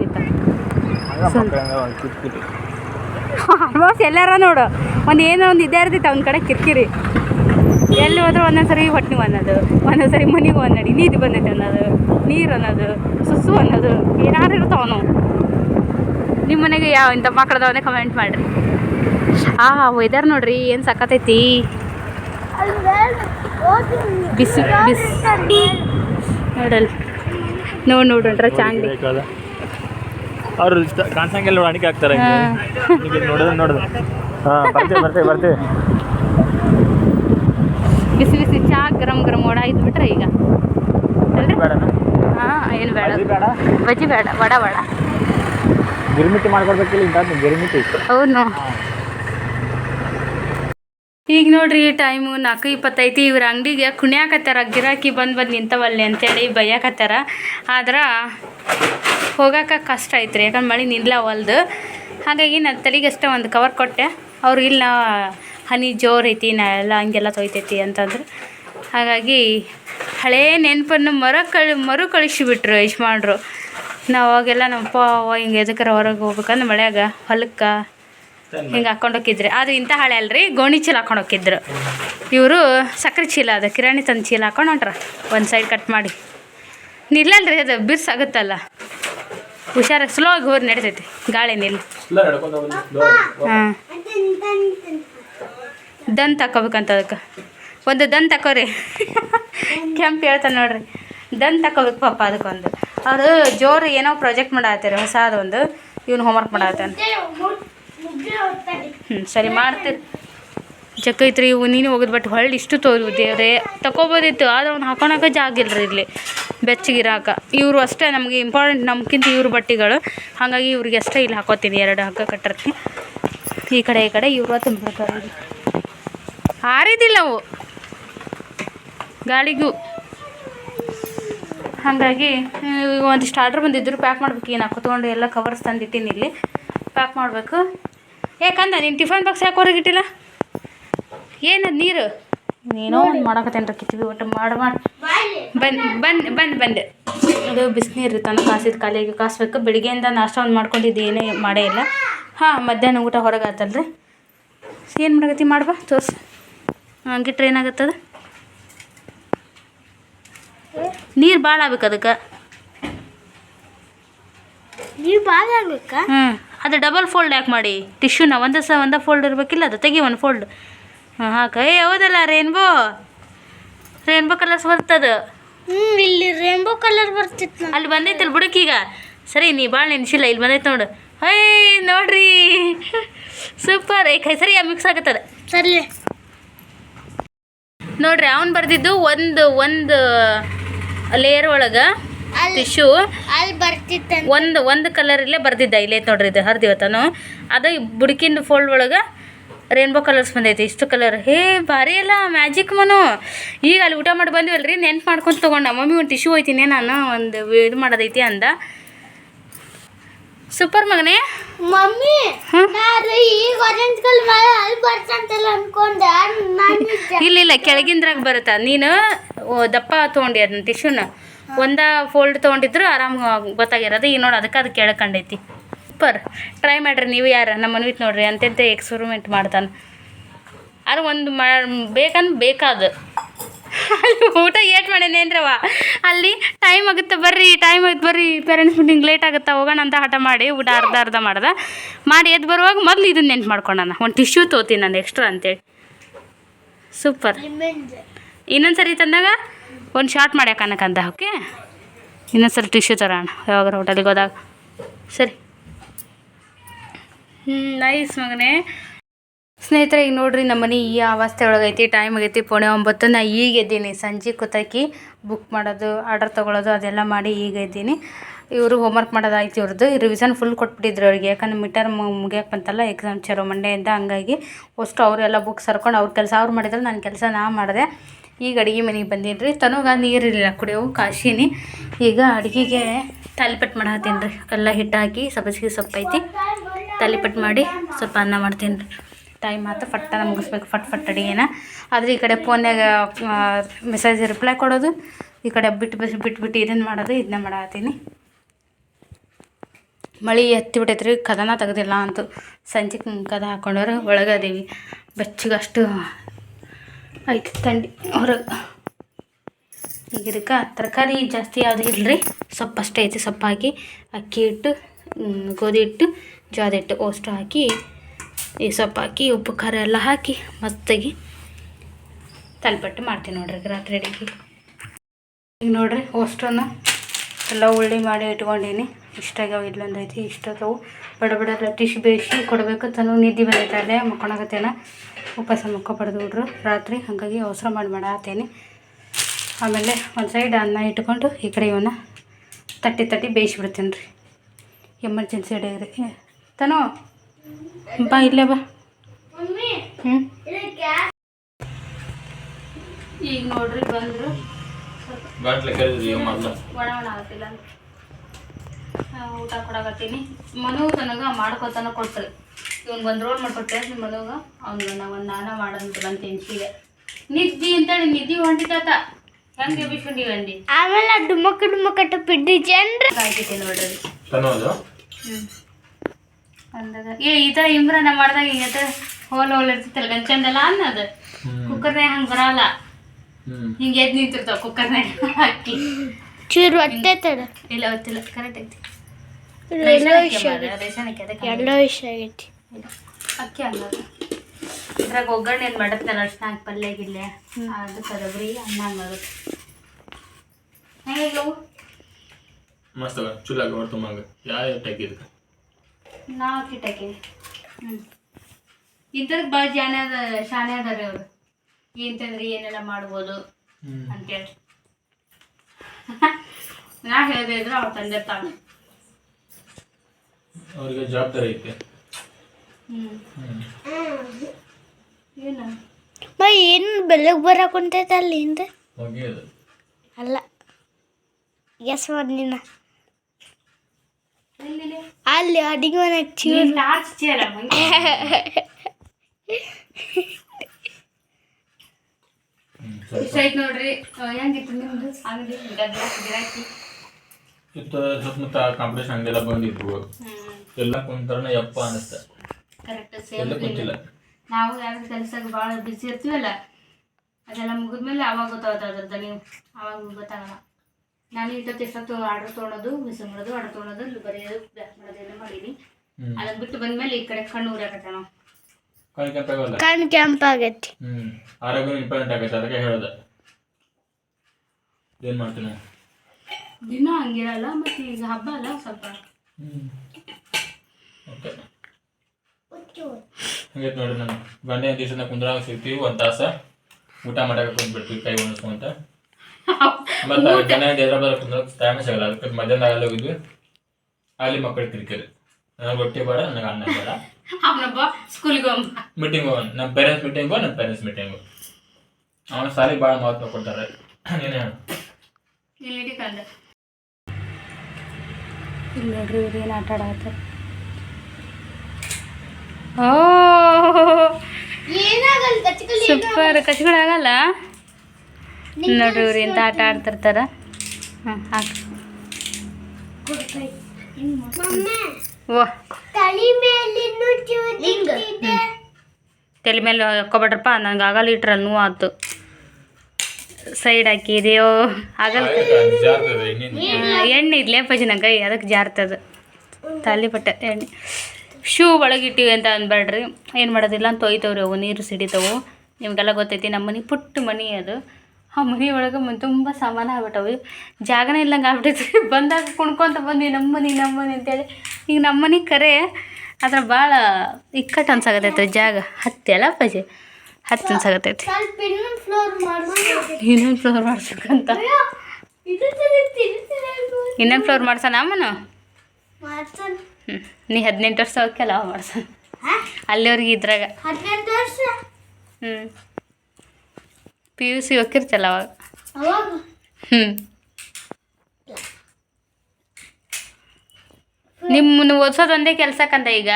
ಆಲ್ಮೋಸ್ಟ್ ಎಲ್ಲಾರ ನೋಡು. ಒಂದು ಏನೋ ಒಂದು ಇದೇ ಇರ್ತೈತೆ ಅವ್ನ ಕಡೆ ಕಿರ್ಕಿರಿ. ಎಲ್ಲಿ ಹೋದ್ರೆ ಒಂದೊಂದ್ಸರಿ ಹೊಟ್ಟೆ ನೋವು ಅನ್ನೋದು ಒಂದೊಂದ್ಸರಿ ಮನೆಗೆ ಒಂದಡಿ ನೀರು ಬಂದೈತೆ ಅನ್ನೋದು ನೀರು ಅನ್ನೋದು ಸುಸು ಅನ್ನೋದು ಏನಾರು ಇರ್ತಾವನು ನಿಮ್ಮ ಮನೆಗೆ ಯಾವ ಇಂಥ ಮಕ್ಕಳದವನೇ ಕಮೆಂಟ್ ಮಾಡಿರಿ. ಆ ವೆದರ್ ನೋಡ್ರಿ ಏನು ಸಕತೈತಿ ಬಿಸಿ ಬಿಸಿ. ನೋಡಲ್ ನೋಡಿ ನೋಡ್ರ ಚಾಂಗ್ಲಿ. ಅವ್ರು ಕಾಣಿಸಂಗೆಲ್ಲ ಅಣಿಕೆ ಹಾಕ್ತಾರೆ ನೋಡಿದ್ರೆ ನೋಡಿದ್ರೆ ಹಾಂ ಬರ್ತೀವಿ ಬರ್ತೀವಿ ಬರ್ತೀವಿ. ಬಿಸಿ ಬಿಸಿ ಚಾ ಗರಂ ಗರಂ ವಡ ಇದ್ ಬಿಟ್ರೆ ಈಗ. ಹಾಂ ಏನು ಬೇಡ. ಬಜ್ಜಿ ಬೇಡ. ವಡ ವಡ. ಗಿರ್ಮಿಟಿ ಮಾಡ್ಕೊಡ್ಬೇಕಿಲ್ಲ ಇಂಥ ಗಿರ್ಮಿಟಿ ಹೌದು ಈಗ ನೋಡ್ರಿ ಟೈಮು ನಾಲ್ಕು ಇಪ್ಪತ್ತೈತಿ ಇವ್ರ ಅಂಗಡಿಗೆ ಕುಣಿಯಾಕತ್ತಾರ, ಗಿರಾಕಿ ಬಂದು ಬಂದು ನಿಂತವಲ್ಲಿ ಅಂತೇಳಿ ಬೈಯಾಕತ್ತಾರ. ಆದ್ರೆ ಹೋಗಕ್ಕೆ ಕಷ್ಟ ಐತ್ರಿ ಯಾಕಂದ್ರೆ ಮಳೆ ನಿಲ್ಲವಲ್ದು ಹಾಗಾಗಿ ನಾನು ತಲೆಗೆ ಅಷ್ಟೇ ಒಂದು ಕವರ್ ಕೊಟ್ಟೆ. ಅವ್ರು ಇಲ್ಲ ಹನಿ ಜೋರು ಐತಿ, ನಾ ಎಲ್ಲ ಹಂಗೆಲ್ಲ ತೊಯ್ತೈತಿ ಅಂತಂದ್ರೆ. ಹಾಗಾಗಿ ಹಳೇ ನೆನಪನ್ನು ಮರ ಕಳ್, ಮರು ಕಳಿಸಿಬಿಟ್ರು ಯಜಮಾನ್ರು. ನಾವು ಅವಾಗೆಲ್ಲ ನಮ್ಮಪ್ಪ ಅವ ಹಿಂಗೆ ಎದಕ್ಕಾರ ಹೊರಗೆ ಹೋಗ್ಬೇಕಂದ್ರೆ ಮಳೆಯಾಗ ಹೊಲಕ್ಕೆ ಹಿಂಗೆ ಹಾಕೊಂಡು ಹೋಗಿದ್ರಿ ಅದು ಇಂಥ ಹಳೆ ಅಲ್ರಿ ಗೋಣಿ ಚೀಲ ಹಾಕೊಂಡು ಹೋಗಿದ್ರು ಇವರು ಸಕ್ಕರೆ ಚೀಲ ಅದು ಕಿರಾಣಿ ತಂದು ಚೀಲ ಹಾಕೊಂಡು ಹೊಂಟ್ರ. ಒಂದು ಸೈಡ್ ಕಟ್ ಮಾಡಿ. ನಿಲ್ಲಲ್ರಿ ಅದು ಬಿರ್ಸಾಗುತ್ತಲ್ಲ. ಹುಷಾರಾಗಿ ಸ್ಲೋ ಆಗಿ ಹೋಗಿ ನಡಿತೈತಿ. ಗಾಳಿ ನಿಲ್ಲ. ಹಾಂ. ದನ್ ತಕೋಬೇಕಂತ ಅದಕ್ಕೆ. ಒಂದು ದನ್ ತಕೋರಿ. ಕೆಂಪು ಹೇಳ್ತಾನೆ ನೋಡ್ರಿ. ದನ್ ತಕೋಬೇಕು ಪಾಪ ಅದಕ್ಕೊಂದು ಅವರು ಜೋರು ಏನೋ ಪ್ರಾಜೆಕ್ಟ್ ಮಾಡಾತ್ತಾರೆ ಹೊಸದೊಂದು ಇವ್ನು ಹೋಮ್ವರ್ಕ್ ಮಾಡಾತ್ತಾನೆ ಹ್ಞೂ ಸರಿ ಮಾಡ್ತೀರಿ ಜಕ್ಕೈತ್ರಿ, ಇವು ನೀನು ಹೋಗಿದ್ ಬಟ್ ಹೊಳ್ಳಿ, ಇಷ್ಟು ತೋರಿವು ದೇವ್ರೆ. ತಗೋಬೋದಿತ್ತು ಆದ್ರೆ ಅವ್ನು ಹಾಕೋಣಕ ಜಾಗ ಇಲ್ರಿ ಇಲ್ಲಿ. ಬೆಚ್ಚಗಿರಾಕ. ಇವರು ಅಷ್ಟೇ ನಮಗೆ ಇಂಪಾರ್ಟೆಂಟ್ ನಮ್ಗಿಂತ ಇವ್ರ ಬಟ್ಟೆಗಳು. ಹಾಗಾಗಿ ಇವ್ರಿಗೆ ಅಷ್ಟೇ ಇಲ್ಲಿ ಹಾಕೋತೀನಿ, ಎರಡು ಹಗ್ಗ ಕಟ್ಟಿರ್ತೀನಿ. ಈ ಕಡೆ ಈ ಕಡೆ, ಇವರು ತುಂಬಿರ್ತಾರೆ ಹಾರಿದಿಲ್ಲ ಅವು. ಗಾಳಿಗೂ. ಹಾಗಾಗಿ ಈಗ ಒಂದಿಷ್ಟು ಆರ್ಡ್ರ್ ಬಂದಿದ್ದರು ಪ್ಯಾಕ್ ಮಾಡ್ಬೇಕು. ಏನು ಕುತ್ಕೊಂಡು ಎಲ್ಲ ಕವರ್ಸ್ ತಂದಿಟ್ಟಿನಿ ಇಲ್ಲಿ. ಪ್ಯಾಕ್ ಮಾಡಬೇಕು. ಯಾಕಂದ ನೀನು ಟಿಫನ್ ಬಾಕ್ಸ್ ಯಾಕೆ ಹೊರಗಿಟ್ಟಿಲ್ಲ ಏನದು ನೀರು? ನೀನೋ ಒಂದು ಮಾಡಕತ್ತೇನ್ರ ಕಿತ್ವಿ ಒಟ್ಟು ಮಾಡಿ ಮಾಡಿ. ಬಂದು ಬಂದು ಬಂದು ಬಂದೆ. ಅದು ಬಿಸಿನೀರು ತನಕ ಕಾಸಿದ ಕಾಲಿಗೆ ಕಾಸ್ಬೇಕು. ಬೆಳಿಗ್ಗೆಯಿಂದ ನಾಷ್ಟ ಒಂದು ಮಾಡ್ಕೊಂಡಿದ್ದು ಏನೇ ಮಾಡೇ ಇಲ್ಲ. ಹಾಂ ಮಧ್ಯಾಹ್ನ ಊಟ ಹೊರಗೆ ಆತಲ್ರಿ ಏನು ಮಾಡಕತ್ತಿ ಮಾಡ್ಬಾ ತೋರ್ಸು. ಹಂಗಿಟ್ರೆ ಏನಾಗತ್ತದ? ನೀರು ಭಾಳ ಆಗ್ಬೇಕು ಅದಕ್ಕೆ. ನೀರು ಭಾಳ ಆಗ್ಬೇಕಾ? ಹ್ಞೂ ಅದು ಡಬಲ್ ಫೋಲ್ಡ್ ಯಾಕೆ ಮಾಡಿ? ಟಿಶ್ಯೂನ ಒಂದೇ ಸಹ ಒಂದೇ ಫೋಲ್ಡ್ ಇರಬೇಕಿಲ್ಲ ಅದು ತೆಗಿ ಒಂದು ಫೋಲ್ಡ್ ಹಾಂ ಹಾಕ. ಏ ಹೌದಲ್ಲ ರೇನ್ಬೋ ರೇನ್ಬೋ ಕಲರ್ಸ್ ಬರ್ತದ. ಹ್ಞೂ ಇಲ್ಲಿ ರೇನ್ಬೋ ಕಲರ್ ಬರ್ತಿತ್ತು. ಅಲ್ಲಿ ಬಂದೈತಲ್ಲ ಬುಡಕ್ಕೀಗ ಸರಿ ನೀ ಭಾಳ ನೆನ್ಸಿಲ್ಲ ಇಲ್ಲಿ ಬಂದೈತೆ ನೋಡು. ಹೈ ನೋಡ್ರಿ. ಸೂಪರ್ ಏ ಕೈ ಸರಿ ಮಿಕ್ಸ್ ಆಗುತ್ತದೆ? ಸರಿ ನೋಡ್ರಿ ಅವ್ನು ಬರೆದಿದ್ದು ಒಂದು ಒಂದು ಲೇಯರ್ ಒಳಗೆ ಟಿಶ್ಯೂ ಅಲ್ಲಿ ಬರ್ತಿತ್ತು ಒಂದು ಒಂದು ಕಲರ್ ಇಲ್ಲೇ ಬರ್ದಿದ್ದ ಇಲ್ಲೇ ನೋಡ್ರಿ ಇದು ಹರಿದಿವತ್ತನು ಅದು ಬುಡಕಿಂದು ಫೋಲ್ಡ್ ಒಳಗೆ ರೇನ್ಬೋ ಕಲರ್ಸ್ ಬಂದೈತಿ. ಇಷ್ಟು ಕಲರ್ ಹೇ ಭಾರಿ ಅಲ್ಲ ಮ್ಯಾಜಿಕ್ ಮನು. ಈಗ ಅಲ್ಲಿ ಊಟ ಮಾಡಿ ಬಂದ್ವಲ್ರಿ ನೆನ್ಪು ಮಾಡ್ಕೊಂಡು ತೊಗೊಂಡ. ಮಮ್ಮಿ ಒಂದು ಟಿಶ್ಯೂ ಹೋಯ್ತೀನಿ ನಾನು ಒಂದು ಇದು ಮಾಡೋದೈತಿ ಅಂದ. ಸೂಪರ್ ಮಗನೇ. ಮಮ್ಮಿ ಈಗ ಆರೆಂಜ್ ಕಲರ್ ಅಲ್ಲಿ ಬರ್ತಂತಲ್ಲ ಅನ್ಕೊಂಡೆ. ಇಲ್ಲ ಇಲ್ಲ ಕೆಳಗಿಂದ್ರಾಗ ಬರುತ್ತಾ? ನೀನು ದಪ್ಪ ತೊಗೊಂಡಿ ಅದನ್ನ ಟಿಶ್ಯೂನ ಒಂದ ಫೋಲ್ಡ್ ತೊಗೊಂಡಿದ್ರು ಆರಾಮ್ ಗೊತ್ತಾಗಿರೋದು. ಈಗ ನೋಡಿ ಅದಕ್ಕೆ ಅದು ಕೇಳ್ಕೊಂಡೈತಿ. ಸೂಪರ್ ಟ್ರೈ ಮಾಡ್ರಿ ನೀವು ಯಾರು? ನಮ್ಮ ಮನ್ವಿತ್ ನೋಡ್ರಿ ಅಂತೆಂತೆ ಎಕ್ಸ್ಪರಿಮೆಂಟ್ ಮಾಡ್ತಾನೆ. ಅದು ಒಂದು ಮಾ ಬೇಕಂದ್ ಬೇಕಾದ. ಅಲ್ಲಿ ಊಟ ಏಟ್ ಮಾಡೇನಿ ಅಂದ್ರವ ಅಲ್ಲಿ ಟೈಮ್ ಆಗುತ್ತೆ ಬರ್ರಿ ಟೈಮ್ ಆಗುತ್ತೆ ಬರ್ರಿ. ಪೇರೆಂಟ್ಸ್ ಮೀಟಿಂಗ್ ಲೇಟ್ ಆಗುತ್ತೆ ಹೋಗೋಣ ಅಂತ ಹಠ ಮಾಡಿ ಊಟ ಅರ್ಧ ಅರ್ಧ ಮಾಡ್ದೆ. ಮಾಡಿ ಎದ್ದು ಬರುವಾಗ ಮೊದಲು ಇದನ್ನ ನೆನ್ಪು ಮಾಡ್ಕೊಂಡಾನ. ಒಂದು ಟಿಶ್ಯೂ ತೋತೀನಿ ನಾನು ಎಕ್ಸ್ಟ್ರಾ ಅಂತೇಳಿ. ಸೂಪರ್ ಇನ್ನೊಂದು ಸರಿ ತಂದಾಗ? ಒಂದು ಶಾರ್ಟ್ ಮಾಡ್ಯಾಕನಕಂತ ಓಕೆ? ಇನ್ನೊಂದು ಸರಿ ಟಿಶ್ಯೂ ತರೋಣ, ಯಾವಾಗ ಹೋಟೆಲಿಗೆ ಹೋದಾಗ. ಸರಿ. ಹ್ಞೂ ನೈಸ್ ಮಗನೇ. ಸ್ನೇಹಿತರೆ, ಈಗ ನೋಡ್ರಿ, ನಮ್ಮ ಮನೆ ಈ ಅವಸ್ಥೆ ಒಳಗೈತಿ ಟೈಮ್ ಆಗೈತಿ ಪುಣೆ ಒಂಬತ್ತು ನಾ ಈಗ ಇದ್ದೀನಿ ಸಂಜೆ ಕೂತಾಕಿ ಬುಕ್ ಮಾಡೋದು ಆರ್ಡರ್ ತೊಗೊಳೋದು, ಅದೆಲ್ಲ ಮಾಡಿ ಈಗ ಇದ್ದೀನಿ ಇವರು ಹೋಮ್ವರ್ಕ್ ಮಾಡೋದಾಯ್ತು ಇವ್ರದ್ದು. ರಿವಿಷನ್ ಫುಲ್ ಕೊಟ್ಬಿಟ್ಟಿದ್ರು ಅವ್ರಿಗೆ. ಯಾಕಂದ್ರೆ ಮಿಟರ್ ಮುಗಿಯಕ್ಕೆ ಬಂತಲ್ಲ ಎಕ್ಸಾಮ್ ಚರೋ ಮಂಡೆಯಿಂದ ಹಂಗಾಗಿ ಅಷ್ಟು ಅವರೆಲ್ಲ ಬುಕ್ಸ್ ಹರ್ಕೊಂಡು ಅವ್ರ ಕೆಲಸ ಅವ್ರು ಮಾಡಿದ್ರೆ ನನ್ನ ಕೆಲಸ ನಾ ಮಾಡಿದೆ. ಈಗ ಅಡುಗೆ ಮನೆಗೆ ಬಂದೀನಿ ರೀ ತನಗ ನೀರಿರಲಿಲ್ಲ ಕುಡಿಯೋ ಕಾಶಿನಿ. ಈಗ ಅಡುಗೆಗೆ ತಾಲಿಪಟ್ಟು ಮಾಡತ್ತೀನಿ ರೀ ಎಲ್ಲ ಹಿಟ್ಟು ಹಾಕಿ ಸಬ್ಬಸಿಗೆ ಸೊಪ್ಪು ಐತಿ. ತಾಲಿಪಟ್ಟು ಮಾಡಿ ಸ್ವಲ್ಪ ಅನ್ನ ಮಾಡ್ತೀನಿ ರೀ ಟೈಮ್ ಆಯ್ತು ಫಟ್ಟನ ಮುಗಿಸ್ಬೇಕು, ಫಟ್ ಫಟ್ ಅಡುಗೆನ. ಆದರೆ ಈ ಕಡೆ ಫೋನ್ಯಾಗ ಮೆಸೇಜ್ ರಿಪ್ಲೈ ಕೊಡೋದು. ಈ ಕಡೆ ಬಿಟ್ಟು ಬಿಟ್ಟು ಬಿಟ್ಟು ಬಿಟ್ಟು ಇದನ್ನು ಮಾಡೋದು ಇದನ್ನ ಮಾಡತ್ತೀನಿ. ಮಳೆ ಎತ್ತಿ ಬಿಟ್ಟೈತ್ರಿ ಕದನ ತೆಗ್ದಿಲ್ಲ ಅಂತೂ. ಸಂಜೆಗೆ ಕದ ಹಾಕೊಂಡವ್ರು ಒಳಗದೀವಿ. ಬೆಚ್ಚಗಷ್ಟು ಆಯ್ತು ತಂಡಿ ಹೊರಗೆ ಈಗ ಇದಕ್ಕೆ ತರಕಾರಿ ಜಾಸ್ತಿ ಯಾವುದು ಇಲ್ಲರಿ ಸೊಪ್ಪು ಅಷ್ಟೇ ಐತಿ ಸೊಪ್ಪು ಹಾಕಿ ಅಕ್ಕಿ ಹಿಟ್ಟು ಗೋಧಿ ಹಿಟ್ಟು ಜೋದ ಇಟ್ಟು ಅಷ್ಟು ಹಾಕಿ, ಈ ಸೊಪ್ಪು ಹಾಕಿ, ಉಪ್ಪು, ಖಾರ ಎಲ್ಲ ಹಾಕಿ ಮಸ್ತಾಗಿ ತಲ್ಪಟ್ಟು ಮಾಡ್ತೀನಿ ನೋಡ್ರಿ ರಾತ್ರಿ ಅಡಿಗೆ. ಈಗ ನೋಡ್ರಿ ಅಷ್ಟನ್ನು ಎಲ್ಲ ಉಳ್ಳಿ ಮಾಡಿ ಇಟ್ಕೊಂಡೀನಿ. ಇಷ್ಟಾಗ್ಯಾವ ಇಲ್ಲೊಂದು ಐತಿ ಇಷ್ಟದವು. ಬಡ ಬಡ ಟಿಶ್ ಬೇಯಿಸಿ ಕೊಡಬೇಕು. ತನು ನಿದ್ದೆ ಬಂದೈತೆ ಅಲ್ಲೇ ಮಕ್ಕೊಳಕತ್ತೇನ ಉಪವಾಸ ಮಕ್ಕೊಬಾರ್ದು ಬಿಡ್ರು ರಾತ್ರಿ ಹಾಗಾಗಿ ಅವಸರ ಮಾಡಿ ಮಾಡಾತೇನೆ. ಆಮೇಲೆ ಒಂದು ಸೈಡ್ ಅನ್ನ ಇಟ್ಕೊಂಡು ಈ ಕಡೆ ಇವನ್ನ ತಟ್ಟಿ ತಟ್ಟಿ ಬೇಯಿಸ್ಬಿಡ್ತೀನಿ ರೀ. ಎಮರ್ಜೆನ್ಸಿ ಅಡಿಯಾಗ್ರಿ ತನೋ ತನು ಬಾ ಇಲ್ಲೇ ಬಾ. ಹ್ಞೂ ಈಗ ನೋಡ್ರಿ ಬಂದರು. ಒಣ ಒಣ ಆಗತ್ತಿಲ್ಲ ಆ, ಊಟ ಕೊಡಕತ್ತೀನಿ. ಮನು ತನಗೆ ಮಾಡ್ಕೊತಾನ ಕೊಟ್ರಿ. ಇವ್ನಿಗೆ ಒಂದು ರೋಲ್ ಮಾಡ್ಕೊಟ್ಟೆ ನಿಮ್ಮ ಮನುಗ ಅವ್ನು ನಾವು ಒಂದು ನಾನ ಮಾಡೋದಂತ ಬಂತ ಹೆಂಚಿಗೆ ನಿದ್ದಿ ಅಂತೇಳಿ ನಿದ್ದಿ ಹೊಂಟಿತಾತ. ಹೆಂಗೆ ಅಂದಿ? ಆಮೇಲೆ ಡುಮಕ್ ಡುಮಕಟ ಪಿಡ್ಡಿ ಜನ್ರ. ಕಾಯ್ತೈತಿ ನೋಡ್ರಿ. ಹ್ಞೂ ಅಂದಾಗ ಏ ಈ ಥರ ಇಮ್ರಾನ ಮಾಡಿದಾಗ ಹಿಂಗೆ ಹೋಲ್ ಹೋಲ್ ಇರ್ತಿತ್ತಲ್ಲ ಗಂಚಂದಲ್ಲ ಅನ್ನೋದು. ಕುಕ್ಕರ್ನಾಗ ಹಂಗೆ ಬರಲ್ಲ. ಹಿಂಗೆ ಎದ್ದು ನಿಂತಿರ್ತಾವ ಕುಕ್ಕರ್ನಾಗ <laughs> ಹಾಕಿ. ಚೂರು ಹೊಟ್ಟೆ ತಡ. ಇಲ್ಲ ಗೊತ್ತಿಲ್ಲ. ಕರೆಕ್ಟ್ ಐತಿ. ಎಲ್ಲೋ ವಿಷ ವಿಷಯ ಎಲ್ಲೋ ವಿಷಯ ಆಗೈತಿ. ಅಕ್ಕಿ ಅಲ್ಲ ಇದ್ರಾಗ ಒಗ್ಗರಣೆ ಏನು ಮಾಡತ್ತಲ್ಲ ಅರ್ಶಿನ ಹಾಕಿ ಪಲ್ಯ ಗಿಲ್ಲೆ ಅದು ಅದಬ್ರಿ ಅನ್ನ ಹಂಗಾಗುತ್ತೆ ಹೆಂಗೆ ಮಸ್ತ್ ಅಲ್ಲ ಚಲೋ ಆಗ ಹೊರ ತುಂಬಂಗ ಯಾವ ಹ್ಞೂ ಇಂಥದ್ದು ಭಾಳ ಜಾನೆ ಅದ ಶಾನೆ ಅದಾರೆ ಅವರು. ಇಂತಂದ್ರೆ ಏನೆಲ್ಲ ಮಾಡ್ಬೋದು ಅಂತೇಳಿ ನಾ ಹೇಳ್ದೆ ಇದ್ರೆ ಅವ್ರು ತಂದಿರ್ತಾವೆ ಅವ್ರಿಗೆ ಜವಾಬ್ದಾರಿ ಐತೆ ಏನು? ಮೈ ಏನು ಬೆಳಗ್ಗೆ ಬರಕ್ ಹೊಂಟೈತೆ ಅಲ್ಲಿ ಹಿಂದೆ ಅಲ್ಲ. ಎಸ್ ಒಂದಿನ ಎಲ್ಲಿದೆ? ಅಲ್ಲಿ ಅಡಿಗೆ ಮನೆಗೆ ಚೀರ್. ಲಾಸ್ಟ್ ಚೇರ ಇಷ್ಟ ಆಯ್ತು ನೋಡ್ರಿ. ಹೆಂಗಿತ್ತು ನಿಮ್ದು? ಅಂಗಡಿ ಗಿರಾಕಿ ಇತ್ತು ಸುತ್ತಮುತ್ತ ಕಾಂಪಿಟೇಷನ್ ಹಂಗೆಲ್ಲ ಬಂದಿದ್ವು. ಹ್ಮ್. ಎಲ್ಲ ಕುಂತಾರನ ಯಪ್ಪ ಅನಿಸ್ತ. ಕರೆಕ್ಟ್ ಸೇಮ್ ಕುಂತಿಲ್ಲ ನಾವು ಯಾರು ಕೆಲಸಕ್ಕೆ ಭಾಳ ಬಿಸಿ ಇರ್ತೀವಲ್ಲ ಅದೆಲ್ಲ ಮುಗಿದ್ಮೇಲೆ ಅವಾಗ ಗೊತ್ತಾಗುತ್ತೆ ಅದ್ರದ್ದು. ನೀವು ಅವಾಗ ಗೊತ್ತಾಗಲ್ಲ. ನಾನು ಇಷ್ಟೊತ್ತು ಎಷ್ಟೊತ್ತು ಆರ್ಡರ್ ತೊಗೊಳೋದು ಮಿಸ್ ಮಾಡೋದು ಆರ್ಡರ್ ತೊಗೊಳೋದು ಬರೆಯೋದು ಬ್ಯಾಕ್ ಮಾಡೋದು ಎಲ್ಲ ಮಾಡೀನಿ. ಅದನ್ನ ಬಿಟ್ಟು ಬಂದ್ಮೇಲೆ ಈ ಕಡೆ ಕಣ್ಣು ಊರಾಕತ್ತ ನಾವು ಕಣ್ ಕೆಂಪಾಗಲ್ಲ ಹ್ಞೂ ಆರೋಗ್ಯ ಇಂಪಾರ್ಟೆಂಟ್ ಆಗೈತೆ. ಅದಕ್ಕೆ ಹೇಳೋದು. ಏನು ಮಾಡ್ತೀನಿ? ದಿನ ಹಂಗಿರಲ್ಲ ಮತ್ತೆ ಈಗ ಹಬ್ಬ ಅಲ್ಲ ಸ್ವಲ್ಪ. ಓಕೆ ನೋಡ್ರಿ ನಾನು. ಗಂಡನ ದಿವಸನ ಕುಂದ್ರಾಗ ಸಿಗ್ತೀವಿ ಒಂದು ತಾಸ. ಊಟ ಮಾಡಕ್ಕೆ ಕುಂದ್ಬಿಡ್ತೀವಿ ಕೈ ಒಣಸ್ಕೊಂತ ಮತ್ತೆ ಟೈಮ್ ಸಿಗಲ್ಲ. ಅದಕ್ಕೆ ಮಧ್ಯಾಹ್ನ ಆಗಲ್ಲ ಹೋಗಿದ್ವಿ. ಅಲ್ಲಿ ಮಕ್ಕಳು ಕಿರಿಕಿರಿ. ನನಗೆ ಹೊಟ್ಟೆ ಬೇಡ ನನಗೆ ಅನ್ನ ಬೇಡ. ಅವನೊಬ್ಬ ಸ್ಕೂಲ್ಗೆ ಹೋಗ ಮೀಟಿಂಗ್ ನಮ್ಮ ಪೇರೆಂಟ್ಸ್ ಮೀಟಿಂಗು ನಮ್ಮ ಪೇರೆಂಟ್ಸ್ ಮೀಟಿಂಗು ಅವನ ಸಾಲಿಗೆ ಭಾಳ ಮಹತ್ವ ಕೊಡ್ತಾರೆ. ನೀನೇ ಇಲ್ಲಿ ಕಂದ ಇಲ್ಲಿ ನೋಡ್ರಿ ಇವ್ರು ಏನು ಆಟ ಆಡತ್ತಾರ ಓ! ಏನಾಗಲ್ಲ ಕಚ್ಕಲಿ ಸೂಪರ್. ಕಚ್ಗಳಾಗಲ್ಲ ನೋಡ್ರಿ ಇವ್ರು ಎಂತ ಆಟ ಆಡ್ತಿರ್ತಾರ. ಹಾಂ ಹಾಕಿ. ಓ. ತಲೆ ತಲೆ ಮೇಲೆ ಹಾಕೋಬೇಡ್ರಪ್ಪ ನನಗೆ ಆಗಲ್ಲ ಇಟ್ರಲ್ಲ ನೋವು ಆಯ್ತು ಸೈಡ್ ಹಾಕಿದೆಯೋ ಆಗಲ್ಲ. ಎಣ್ಣೆ ಇರ್ಲೇ ಪಜಿ ನಂಗೆ ಅದಕ್ಕೆ ಜಾರ್ತದ. ತಾಲಿಪಟ್ಟೆ ಎಣ್ಣೆ. ಶೂ ಒಳಗಿಟ್ಟಿವಿ ಅಂತ ಅನ್ಬೇಡ್ರಿ ಏನು ಮಾಡೋದಿಲ್ಲ ಅಂತ ಒಯ್ತವ್ರಿ ಅವು ನೀರು ಸಿಡಿತವು. ನಿಮಗೆಲ್ಲ ಗೊತ್ತೈತಿ ನಮ್ಮ ಮನೆ ಪುಟ್ಟ ಮನೆ ಅದು. ಆ ಮನೆ ಒಳಗೆ ಮನೆ ತುಂಬ ಸಾಮಾನು ಆಗ್ಬಿಟ್ಟವು. ಜಾಗನೇ ಇಲ್ಲಂಗೆ ಆಗ್ಬಿಟ್ಟೈತಿ ಬಂದಾಗ ಕುಣ್ಕೊಂತ ಬಂದ್ವಿ ನಮ್ಮ ಮನೆ ನಮ್ಮ ಮನೆ ಅಂತೇಳಿ. ಈಗ ನಮ್ಮ ಮನೆ ಕರೆ ಅದ್ರ ಭಾಳ ಇಕ್ಕಟ್ಟು ಅನ್ಸಾಕತ್ತೈತೆ ಜಾಗ. ಹತ್ತೆಲ್ಲ ಪಜೆ ಹತ್ತು ಅನ್ಸಾಕತ್ತೈತಿ ಇನ್ನೊಂದು ಫ್ಲೋರ್ ಮಾಡ್ಸಕ್ಕಂತ. ಇನ್ನೊಂದು ಫ್ಲೋರ್ ಮಾಡ್ಸೋಣ ಅಮ್ಮನು. ಹ್ಞೂ ನೀ ಹದಿನೆಂಟು ವರ್ಷ ಹೋಗ್ಯಲ್ಲ ಅವ ಮಾಡ್ಸೋಣ? ಅಲ್ಲಿವ್ರಿಗೆ ಇದ್ರಾಗ. ಹ್ಞೂ ಪಿ ಯು ಸಿ ಹೋಗಿರ್ತಲ್ಲ ಅವಾಗ. ಹ್ಞೂ ನಿಮ್ಮನ್ನು ಓದ್ಸೋದೊಂದೇ ಒಂದೇ ಕೆಲ್ಸಕ್ಕಂದ ಈಗ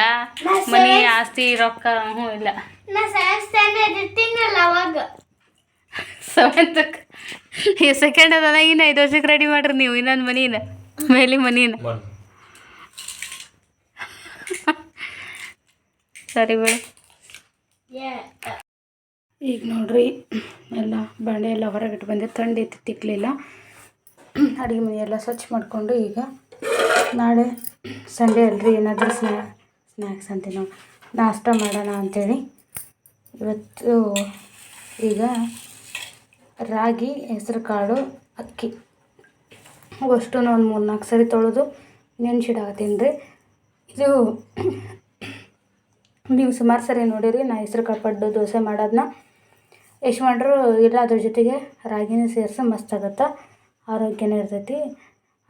ಮನೆ ಆಸ್ತಿ ರೊಕ್ಕ ಹ್ಞೂ ಇಲ್ಲ. ಸೆವೆಂತಕ್ಕೆ ಈ ಸೆಕೆಂಡ್ ಅದ ಇನ್ನು ಐದು ವರ್ಷಕ್ಕೆ ರೆಡಿ ಮಾಡ್ರಿ ನೀವು ಇನ್ನೊಂದು ಮನೀನ ಮೇಲೆ ಮನೀನ. ಸರಿ ಬೇಡ. ಈಗ ನೋಡ್ರಿ ಎಲ್ಲ ಬಂಡೆ ಎಲ್ಲ ಹೊರಗಿಟ್ಟು ಬಂದೆ ಥಂಡಿ ತಿಕ್ಲಿಲ್ಲ. ತಿಕ್ಕಲಿಲ್ಲ ಅಡುಗೆ ಮನೆ ಎಲ್ಲ ಸ್ವಚ್ಛ ಮಾಡಿಕೊಂಡು ಈಗ ನಾಳೆ ಸಂಡೇ ಅಲ್ರಿ, ಏನಾದರೂ ಸ್ನ್ಯಾ ಸ್ನ್ಯಾಕ್ಸ್ ನಾವು. ನಾಷ್ಟ ಮಾಡೋಣ ಅಂಥೇಳಿ ಇವತ್ತು ಈಗ ರಾಗಿ ಹೆಸರು ಕಾಳು ಅಕ್ಕಿ. ಅಷ್ಟು ಒಂದು ಮೂರು ನಾಲ್ಕು ಸರಿ ತೊಳೆದು ನೆನ್ಸಿಡಾಕತ್ತೀನಿ ರೀ. ಇದು ನೀವು ಸುಮಾರು ಸರಿ ನೋಡಿರಿ, ನಾ ಹೆಸ್ರು ಪಡ್ಡು, ದೋಸೆ ಮಾಡೋದನ್ನ ಎಷ್ಟು ಮಾಡ್ರು ಇಲ್ಲ ಅದ್ರ ಜೊತೆಗೆ ರಾಗಿನೇ ಸೇರಿಸಿ ಮಸ್ತ್ ಆಗತ್ತೆ. ಆರೋಗ್ಯನೇ ಇರ್ತೈತಿ.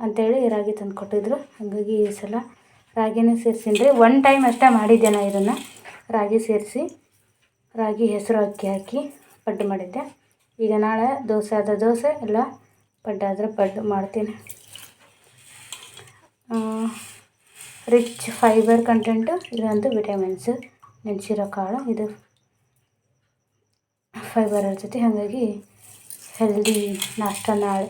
ಅಂಥೇಳಿ ರಾಗಿ ತಂದು ಕೊಟ್ಟಿದ್ರು. ಹಾಗಾಗಿ ಈ ಸಲ ರಾಗಿನೇ ಸೇರ್ಸೀನಿ ರೀ ಒನ್ ಟೈಮ್ ಅಷ್ಟೇ ಮಾಡಿದ್ದೆ ನಾ ಇದನ್ನು. ರಾಗಿ ಸೇರಿಸಿ, ರಾಗಿ ಹೆಸರು ಅಕ್ಕಿ ಹಾಕಿ ಪಡ್ಡು ಮಾಡಿದ್ದೆ. ಈಗ ನಾಳೆ ದೋಸೆ ಆದ ದೋಸೆ, ಇಲ್ಲ ಪಡ್ಡು ಆದರೆ ಪಡ್ಡು ಮಾಡ್ತೀನಿ. ರಿಚ್ ಫೈಬರ್ ಕಂಟೆಂಟು ಇದಂತೂ ವಿಟಮಿನ್ಸ್ ನೆನೆಸಿರೋ ಕಾಳು. ಇದು ಫೈಬರ್ ಇರ್ತೈತಿ. ಹಾಗಾಗಿ ಹೆಲ್ದಿ ನಾಷ್ಟ ನಾಳೆ.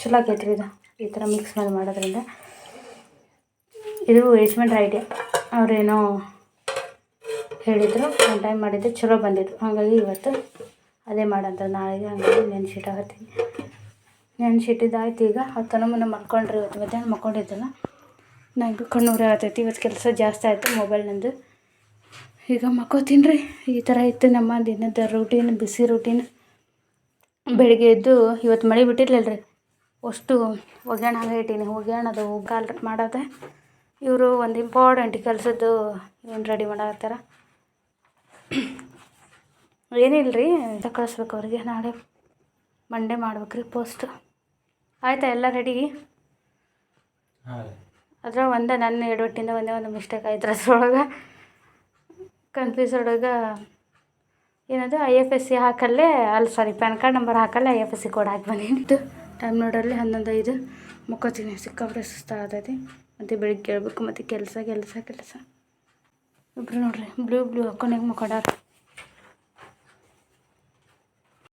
ಚಲೋ ಆಗೈತೆ ರೀ ಇದು. ಈ ಥರ ಮಿಕ್ಸ್ ಮಾಡಿ ಮಾಡೋದ್ರಿಂದ. ಇದು ಯಜಮಾನ್ರ ಐಡಿಯಾ ಅವರೇನೋ ಹೇಳಿದರು. ಒನ್ ಟೈಮ್ ಮಾಡಿದ್ದೆ ಚಲೋ ಬಂದಿದ್ದು ಹಾಗಾಗಿ ಇವತ್ತು ಅದೇ ಮಾಡಂತ ನಾಳೆಗೆ ಹಾಗಾಗಿ ನೆನ್ಸಿಟ್ಟಾಗತ್ತೀನಿ ನೆನ್ಸಿಟ್ಟಿದ್ದಾಯ್ತು ಈಗ. ಹತ್ತನ ಮುನ್ನ ಮಲ್ಕೊಂಡ್ರಿ ಇವತ್ತು. ಮಧ್ಯಾಹ್ನ ಮಲ್ಕೊಂಡಿದ್ದಲ್ಲ. ನನಗೆ ಕಣ್ಣೂರ ಆಗ್ತೈತಿ ಇವತ್ತು ಕೆಲಸ ಜಾಸ್ತಿ ಆಯಿತು. ಮೊಬೈಲ್ ನಂದು. ಈಗ ಮಕ್ಕೋತೀನಿ ರೀ ಈ ಥರ ಇತ್ತು ನಮ್ಮ ದಿನದ ರೂಟೀನ್ ಬಿಸಿ ರೂಟೀನ್ ಬೆಳಿಗ್ಗೆ ಎದ್ದು ಇವತ್ತು ಮಳೆ ಬಿಟ್ಟಿರ್ಲಿಲ್ಲ ರೀ ಅಷ್ಟು ಒಗ್ಯಾಣಾಗ ಇಟ್ಟೀನಿ. ಒಗ್ಯಾಣದು ಕಾಲ್ ಮಾಡೋದೆ ಇವರು ಒಂದು ಇಂಪಾರ್ಟೆಂಟ್ ಕೆಲಸದ್ದು ಏನು ರೆಡಿ ಮಾಡತ್ತಾರ ಏನಿಲ್ಲ ರೀ ಕಳಿಸ್ಬೇಕು ಅವ್ರಿಗೆ. ನಾಳೆ ಮಂಡೇ ಮಾಡ್ಬೇಕು ರೀ ಪೋಸ್ಟ್ ಆಯ್ತಾ ಎಲ್ಲ ರೆಡಿ ಅದ್ರ ಒಂದೇ ನನ್ನ ಎಡವಟ್ಟಿಂದ ಒಂದೇ ಒಂದು ಮಿಸ್ಟೇಕ್ ಆಯ್ತು ಅದ್ರೊಳಗೆ. ಕನ್ಫ್ಯೂಸ್ ಒಳಗೆ ಏನದು ಐ ಎಫ್ ಎಸ್ ಸಿ ಹಾಕಲ್ಲೇ ಅಲ್ಲಿ sorry PAN card number ಹಾಕಲ್ಲೇ I F S C code ಹಾಕಿ ಬಂದೀನಿ. ಇದು ಟೈಮ್ ನೋಡಲ್ಲಿ ಹನ್ನೊಂದು ಐದು ಮುಕ್ಕೋತೀನಿ ಸಿಕ್ಕಾಪಟ್ಟೆ ಸುಸ್ತಾಗತೈತಿ ಮತ್ತು ಬೆಳಿಗ್ಗೆ ಕೇಳಬೇಕು ಮತ್ತು ಕೆಲಸ ಕೆಲಸ ಕೆಲಸ. ಇಬ್ಬರು ನೋಡ್ರಿ ಬ್ಲೂ ಬ್ಲೂ ಹಾಕೊಂಡು ಹೆಂಗೆ ಮುಕ್ಕೊಂಡಾರ?